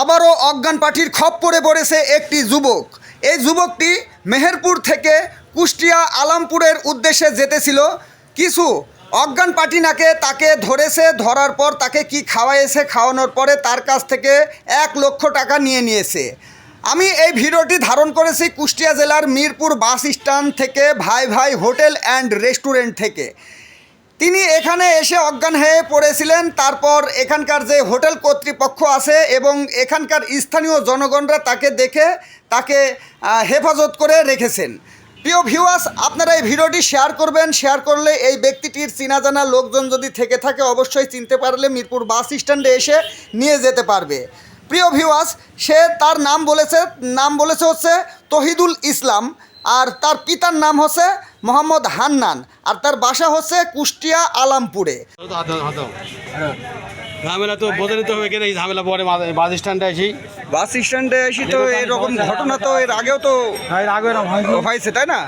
আবারও অজ্ঞান পাঠির খপ্পরে পড়েছে একটি যুবক। এই যুবকটি মেহেরপুর থেকে কুষ্টিয়া আলামপুরের উদ্দেশ্যে যেতেছিল কিছু অজ্ঞান পাটি নাকে তাকে ধরেছে, ধরার পর তাকে কি খাওয়াইছে, খাওয়ানোর পরে তার কাছ থেকে এক লক্ষ টাকা নিয়ে নিয়েছে। আমি এই ভিডিওটি ধারণ করেছি কুষ্টিয়া জেলার মিরপুর বাস স্ট্যান্ড থেকে ভাই ভাই হোটেল অ্যান্ড রেস্টুরেন্ট থেকে। তিনি এখানে এসে অজ্ঞান হয়ে পড়েছিলেন। তারপর এখানকার যে হোটেল কর্তৃপক্ষ আছে এবং এখানকার স্থানীয় জনগণরা তাকে দেখে তাকে হেফাজত করে রেখেছেন। প্রিয় ভিউয়ার্স আপনারা এই ভিডিওটি শেয়ার করবেন। শেয়ার করলে এই ব্যক্তিটির চিনা জানা লোকজন যদি থেকে থাকে, অবশ্যই চিনতে পারলে মিরপুর বাস স্ট্যান্ডে এসে নিয়ে যেতে পারবে। প্রিয় ভিউয়ার্স সে তার নাম বলেছে নাম বলেছে হচ্ছে তহিদুল ইসলাম। আর তার পিতার নাম হচ্ছে মোহাম্মদ হান্নান আর তার বাসা হচ্ছে কুষ্টিয়া আলামপুরে। ঝামেলা তো বোঝে নিতে হবে কিনা এই ঝামেলা পরে বাস স্ট্যান্ডে আসি। বাস স্ট্যান্ডে এসে তো এরকম ঘটনা তো এর আগেও তো আগে হয়েছে। তাই না?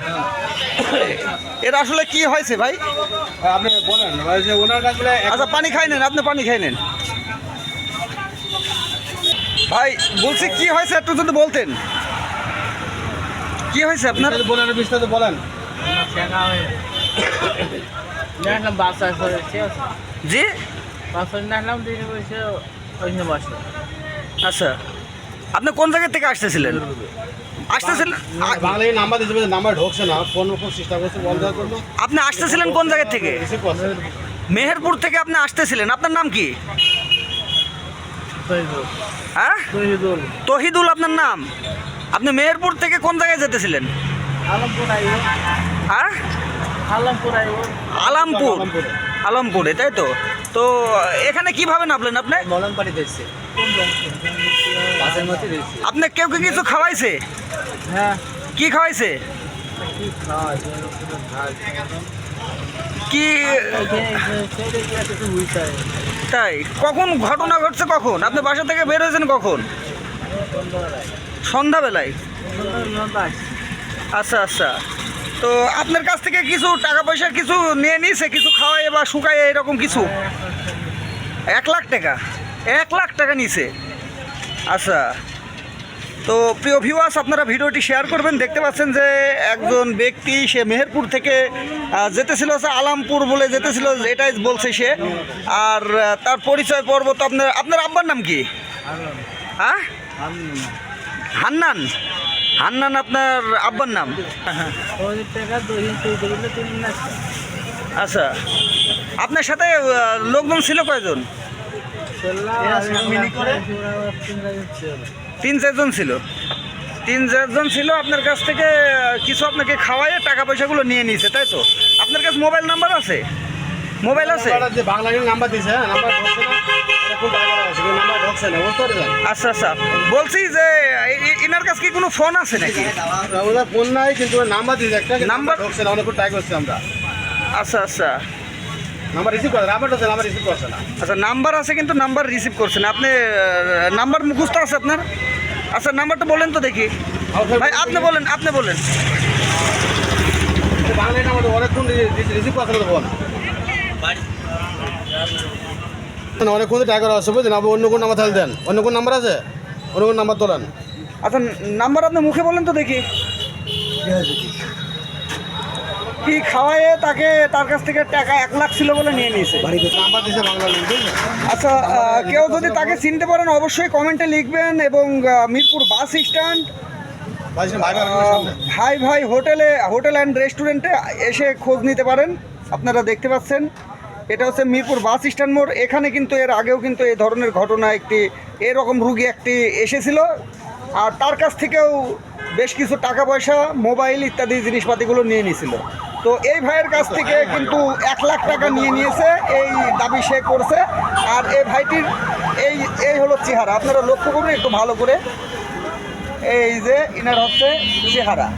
এর আসলে কি হয়েছে ভাই? আপনি বলেন ওনার কাছে আচ্ছা পানি খাই নেন আপনি পানি খাই নেন। ভাই বলছি কি হয়েছে একটু যদি বলতেন। কি হয়েছে আপনার? বলেন বিস্তারিত বলেন। জি আচ্ছা আপনি কোন জায়গা থেকে আসতেছিলেন? আসতেছিলেন বাংলায় নাম্বার দিতে নাম্বার ঢুকছে না ফোন ফোন চেষ্টা করছে আপনি আসতেছিলেন কোন জায়গা থেকে? মেহেরপুর থেকে আপনি আসতেছিলেন আপনার নাম কি? হ্যাঁ? তহিদুল। আপনার নাম? আপনি মেহেরপুর থেকে কোন জায়গায় যেতেছিলেন? হ্যাঁ আলমপুর। আলামপুর তাই তো? তো এখানে কীভাবে নামলেন আপনি? আপনি কেউ কি কিছু খাওয়াইছে? হ্যাঁ। কি খাওয়াইছে? কি তাই কখন ঘটনা ঘটছে কখন? আপনি বাসা থেকে বের হয়েছেন কখন? সন্ধ্যাবেলায়। আচ্ছা আচ্ছা। তো আপনার কাছ থেকে কিছু টাকা পয়সা কিছু নিয়ে নিয়েছে, কিছু খাওয়াই বা শুকাই এরকম কিছু? এক লাখ টাকা। এক লাখ টাকা নিছে আচ্ছা। তো প্রিয় ভিউয়ার্স আপনারা ভিডিওটি শেয়ার করবেন। দেখতে পাচ্ছেন যে একজন ব্যক্তি, সে মেহেরপুর থেকে যেতেছিল হচ্ছে আলামপুর বলে যেতেছিল, এটাই বলছে সে। আর তার পরিচয় পর্ব তো আপনার আপনার আব্বার নাম কি? হ্যাঁ? হান্নান। হান্নান আপনার আব্বার নাম? আচ্ছা আপনার সাথে লোকজন ছিল কয়জন? তিন চারজন ছিল। তিন চারজন ছিল, আপনার কাছ থেকে কিছু আপনাকে খাওয়াইয়ে টাকা পয়সাগুলো নিয়ে নিয়েছে, তাই তো? আপনার কাছে মোবাইল নাম্বার আছে? মোবাইল আছে? বাংলায় নাম্বার দিছে হ্যাঁ নাম্বার ঢুকছে না এরকম ড্রাইভার আছে? কিন্তু নাম্বার ঢুকছে না বুঝতে পারছেন আচ্ছা আচ্ছা। বলছি যে এনার কাছে কি কোনো ফোন আছে নাকি? ফোন নাই কিন্তু নাম্বার দিছে একটা নাম্বার- ঢুকছে না অনেক ট্রাই করছি আমরা। আচ্ছা আচ্ছা। নাম্বার রিসিভ নাম্বার রিসিভ করছে না। আচ্ছা নাম্বার আছে কিন্তু নাম্বার রিসিভ করছেন আপনি নাম্বার মুখস্থ আছে আপনার? আচ্ছা নাম্বারটা বলেন তো দেখি। ভাই আপনি বলেন আপনি বলেন। বাংলায় নাম্বার অনেকক্ষণ রিসিভ করছে না ফোন না, অনেকক্ষণ ট্রাই করা আছে বুঝলেন আপনি অন্য কোন নাম্বার তাহলে দেন। অন্য কোন নাম্বার আছে? অন্য কোন নাম্বার তোলেন। আচ্ছা নাম্বার আপনি মুখে বলেন তো দেখি। কি খাওয়ায়ে তাকে তার কাছ থেকে টাকা এক লাখ ছিল বলে নিয়ে নিয়েছে? নাম্বার দিছে বাংলা আচ্ছা কেউ যদি তাকে চিনতে পারেন অবশ্যই কমেন্টে লিখবেন এবং মিরপুর বাস স্ট্যান্ড ভাই ভাই ভাই ভাই ভাই হোটেলে হোটেল অ্যান্ড রেস্টুরেন্টে এসে খোঁজ নিতে পারেন। আপনারা দেখতে পাচ্ছেন, এটা হচ্ছে মিরপুর বাস স্ট্যান্ড মোড়। এখানে কিন্তু এর আগেও কিন্তু এই ধরনের ঘটনা একটি, এরকম রুগী একটি এসেছিল। আর তার কাছ থেকেও বেশ কিছু টাকা পয়সা, মোবাইল ইত্যাদি জিনিসপাতিগুলো নিয়ে নিয়েছিল। তো এই ভাইয়ের কাছ থেকে কিন্তু এক লাখ টাকা নিয়ে নিয়েছে, এই দাবি সে করছে। আর এই ভাইটির এই এই হলো চেহারা। আপনারা লক্ষ্য করুন একটু ভালো করে। এই যে, ইনার হচ্ছে চেহারা।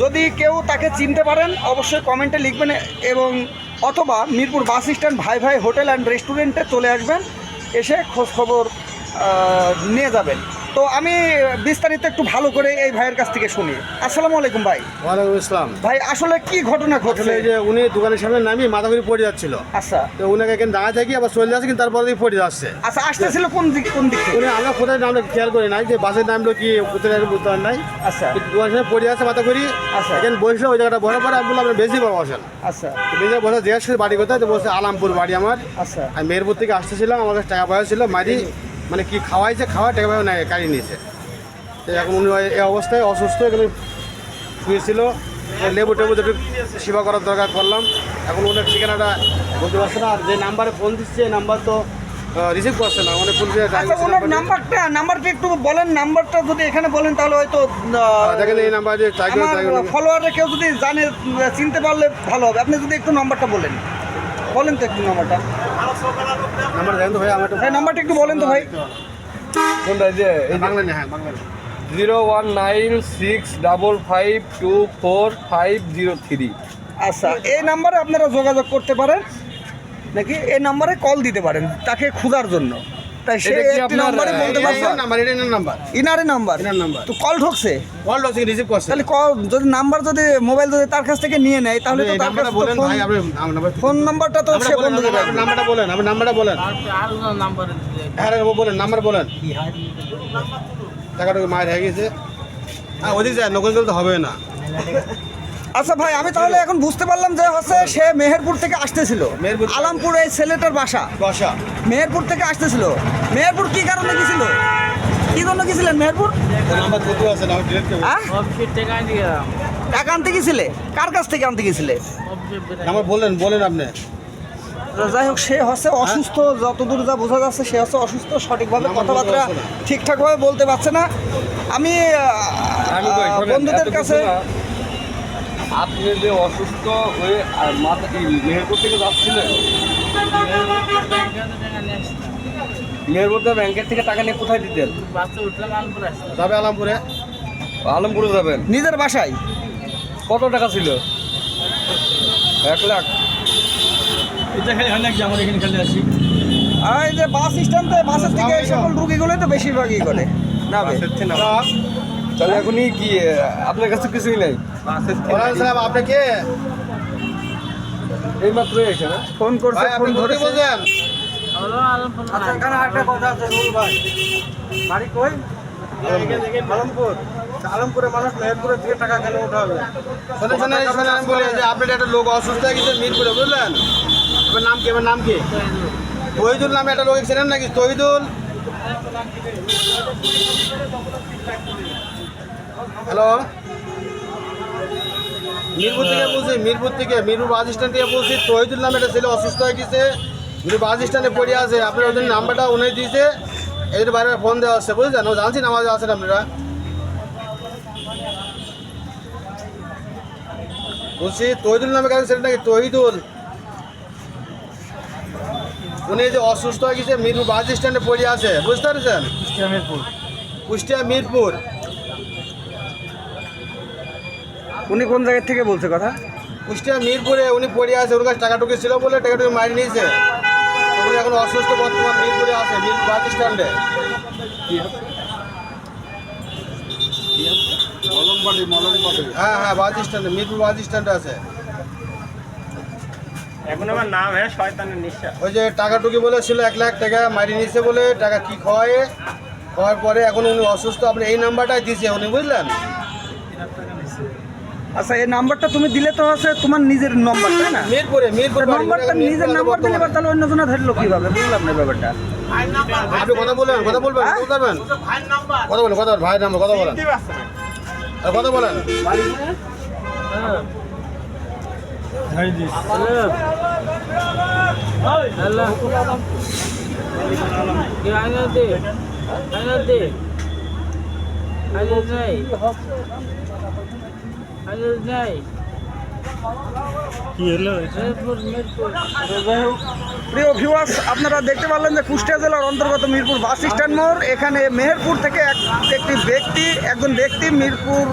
যদি কেউ তাকে চিনতে পারেন, অবশ্যই কমেন্টে লিখবেন এবং অথবা মিরপুর বাস স্ট্যান্ড ভাই ভাই হোটেল অ্যান্ড রেস্টুরেন্টে চলে আসবেন, এসে খোঁজখবর নিয়ে যাবেন। তো আমি বিস্তারিত একটু ভালো করে এই ভাইয়ের কাছ থেকে শুনি। আসসালামু আলাইকুম ভাই। ওয়ালাইকুম ইসলাম ভাই আসলে কি ঘটনা ঘটলে? এই যে উনি দোকানের সামনে নামিয়ে মাথা করে পড়ে যাচ্ছিল। আচ্ছা। তো উনাকে এখানে দাঁড়ায় থাকি আবার চলে যাচ্ছে কিন্তু তারপরে পড়ে যাচ্ছে। আচ্ছা আসতেছিল কোন দিক কোন দিক থেকে? উনি আমরা কোথায় নামলো খেয়াল করি নাই যে বাসের নামলো কি কোথায় বুঝতে নাই। আচ্ছা। দোকানের সামনে পড়ে যাচ্ছে মাথা করি আচ্ছা। এখানে বসলে ওই জায়গাটা বসার পরে আমি বললাম আপনি বেশি পাবো বসেন। আচ্ছা। তো বেশি বসে জিজ্ঞেস বাড়ি কোথায়? তো বলছে আলামপুর বাড়ি আমার। আচ্ছা। আমি মেহেরপুর থেকে আসতেছিলাম আমার কাছে টাকা পয়সা ছিল মারি। মানে কি খাওয়াইছে খাওয়া টাকা পয়সা নেয় গাড়ি নিয়েছে। তো এখন উনি এই অবস্থায় অসুস্থ এখানে শুয়েছিল। লেবু টেবু একটু সেবা করার দরকার করলাম। এখন ওনার ঠিকানাটা বলতে পারছে না। আর যে নাম্বারে ফোন দিচ্ছে এই নাম্বার তো রিসিভ করছে না। মানে ফোন আচ্ছা ওনার নাম্বারটা নাম্বারটা একটু বলেন নাম্বারটা যদি এখানে বলেন তাহলে হয়তো দেখেন এই নাম্বার টাইগার ফলোয়ারে কেউ যদি জানে চিনতে পারলে ভালো হবে। আপনি যদি একটু নাম্বারটা বলেন। বলেন তো একটু নাম্বারটা। নাম্বার দেখেন তো ভাই আমার ভাই নাম্বারটা একটু বলেন তো ভাই। কোনটা যে বাংলা হ্যাঁ Bangla zero one nine six double five two four five zero three. আচ্ছা এই নাম্বারে আপনারা যোগাযোগ করতে পারেন নাকি এই নাম্বারে কল দিতে পারেন তাকে খোঁজার জন্য। তাই সে একটি আপনার, নাম্বারে বলতে পারবেন নাম্বার এটা নাম্বার। ইনারে নাম্বার? Inner number. তো কল ঢুকছে? কল লসিং রিসিভ করছে। তাহলে কল যদি নাম্বার যদি মোবাইল যদি তার কাছ থেকে নিয়ে নেয় তাহলে তো তার কাছে বলেন ফোন- ভাই আপনি ফোন নাম্বারটা তো সে বন্ধ করে রাখবে। নাম্বারটা বলেন আপনি নাম্বারটা বলেন। হ্যাঁ রে, ও বলেন নাম্বার বলেন। টাকাটা মায়ের হয়ে গেছে। হ্যাঁ ওদিক যায় নকল তো হবে না। আচ্ছা ভাই আমি তাহলে এখন বুঝতে পারলাম যে হচ্ছে সে মেহেরপুর থেকে আসতেছিল। আলামপুর এই ছেলেটার বাসা। বাসা। মেহেরপুর থেকে আসতেছিল। মেহেরপুর কি কারণে গেছিল কি জন্য গেছিলেন মেহেরপুর? নাম্বার কত আছে? না ডিরেক্ট হ্যাঁ? টাকা আনতে গেছিলে কার কাছ থেকে আনতে গেছিলে নাম্বার বলেন বলেন আপনি। যাই হোক সে হচ্ছে অসুস্থ। যতদূর যা বোঝা যাচ্ছে সে হচ্ছে অসুস্থ। সঠিকভাবে কথাবার্তা। ঠিকঠাকভাবে বলতে পারছে না। আমি বন্ধুদের কাছে। আপনি যে অসুস্থ হয়ে আর মাথা মেহেরপুর থেকে যাচ্ছিলেন? মেহেরপুর থেকে ব্যাংকের থেকে টাকা নিয়ে কোথায় দিতেন? যাবে আলামপুরে। আলমপুরে যাবেন? নিজের বাসায়? কত টাকা ছিল? এক লাখ। এই যে বাস স্ট্যান্ডে বাসের থেকে এই সকল রুগীগুলোই তো বেশিরভাগই করে। না? তাহলে এখনই কি আপনার কাছে কিছুই নেই? আপনি কে? এই মাত্র এসে না ফোন করছে ভাই আপনি ফোন আচ্ছা এখানে একটা কথা আছে রুল ভাই। বাড়ি কই? আলমপুর। আলমপুরে। মানুষ মেহেরপুরের থেকে টাকা কেন উঠাবে শোনেন শোনেন শোনেন আমি বলি যে আপনার একটা লোক অসুস্থ হয়ে গেছে মিরপুরে বুঝলেন? আপনার নাম কি আপনার নাম কি? তহিদুল নামে একটা লোক ছিলেন নাকি? তহিদুল? হ্যালো? মিরপুর থেকে বলছি মিরপুর থেকে মিরপুর বাস স্ট্যান্ড থেকে বলছি তহিদুল নামে একটা ছেলে অসুস্থ হয়ে গেছে। মিরপুর বাস স্ট্যান্ডে পড়ে আছে। আপনার ওই জন্য নাম্বারটা উনি দিয়েছে। এই বাইরে ফোন দেওয়া হচ্ছে বুঝলেন? ও জানছি নামাজে আছেন আপনারা। বলছি তহিদুল নামে কাছে ছেলে নাকি? তহিদুল। উনি যে অসুস্থ হয়ে গেছে মিরপুর বাস স্ট্যান্ডে পড়ে আছে বুঝতে পারছেন? মিরপুর। কুষ্টিয়া মিরপুর। উনি কোন জায়গা থেকে বলছে কথা? কুষ্টিয়া মিরপুরে উনি পড়ে আছে ওর কাছে টাকা টুকি ছিল বলে টাকা টুকি মারি নিয়েছে। উনি এখন অসুস্থ বর্তমান মিরপুরে আছে মিরপুর বাস স্ট্যান্ডে। হ্যাঁ হ্যাঁ বাস স্ট্যান্ডে মিরপুর বাস স্ট্যান্ডে আছে। এখন আমার নাম হ্যাঁ শয়তানের ওই যে টাকা টুকি বলেছিল এক লাখ টাকা মারি নিয়েছে বলে টাকা কি খাওয়ায় খাওয়ার পরে এখন উনি অসুস্থ আপনি এই নাম্বারটাই দিয়েছে উনি বুঝলেন? আচ্ছা এই নাম্বারটা তুমি দিলে তো আছে তোমার নিজের নম্বর তাই না? মিরপুরে মিরপুর নম্বরটা নিজের নাম্বার দিলে এবার তাহলে অন্য জনে ধরলো কীভাবে? বুঝলাম না ব্যাপারটা। আপনি কথা বলবেন কথা বলবেন হ্যাঁ? কথা বলবেন। কথা বলেন কথা বলেন ভাইয়ের নাম্বার কথা বলেন। আর কথা বলেন। হ্যালো। প্রিয় ভিউয়ার্স আপনারা দেখতে পারলেন যে কুষ্টিয়া জেলার অন্তর্গত মিরপুর বাস স্ট্যান্ড মোড়। এখানে মেহেরপুর থেকে একটি ব্যক্তি একজন ব্যক্তি মিরপুর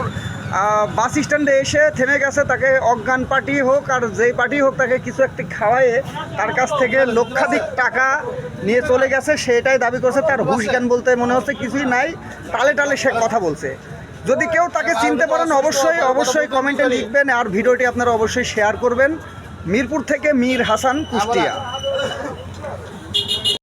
বাস স্ট্যান্ডে এসে থেমে গেছে। তাকে অজ্ঞান পার্টি হোক আর যেই পার্টি হোক তাকে কিছু একটি খাওয়ায়ে তার কাছ থেকে লক্ষাধিক টাকা নিয়ে চলে গেছে। সেটাই দাবি করছে। তার হুশ জ্ঞান বলতে মনে হচ্ছে কিছুই নাই। তালে টালে সে কথা বলছে। যদি কেউ তাকে চিনতে পারেন, অবশ্যই অবশ্যই কমেন্টে লিখবেন আর ভিডিওটি আপনারা অবশ্যই শেয়ার করবেন। মিরপুর থেকে মীর হাসান, কুষ্টিয়া।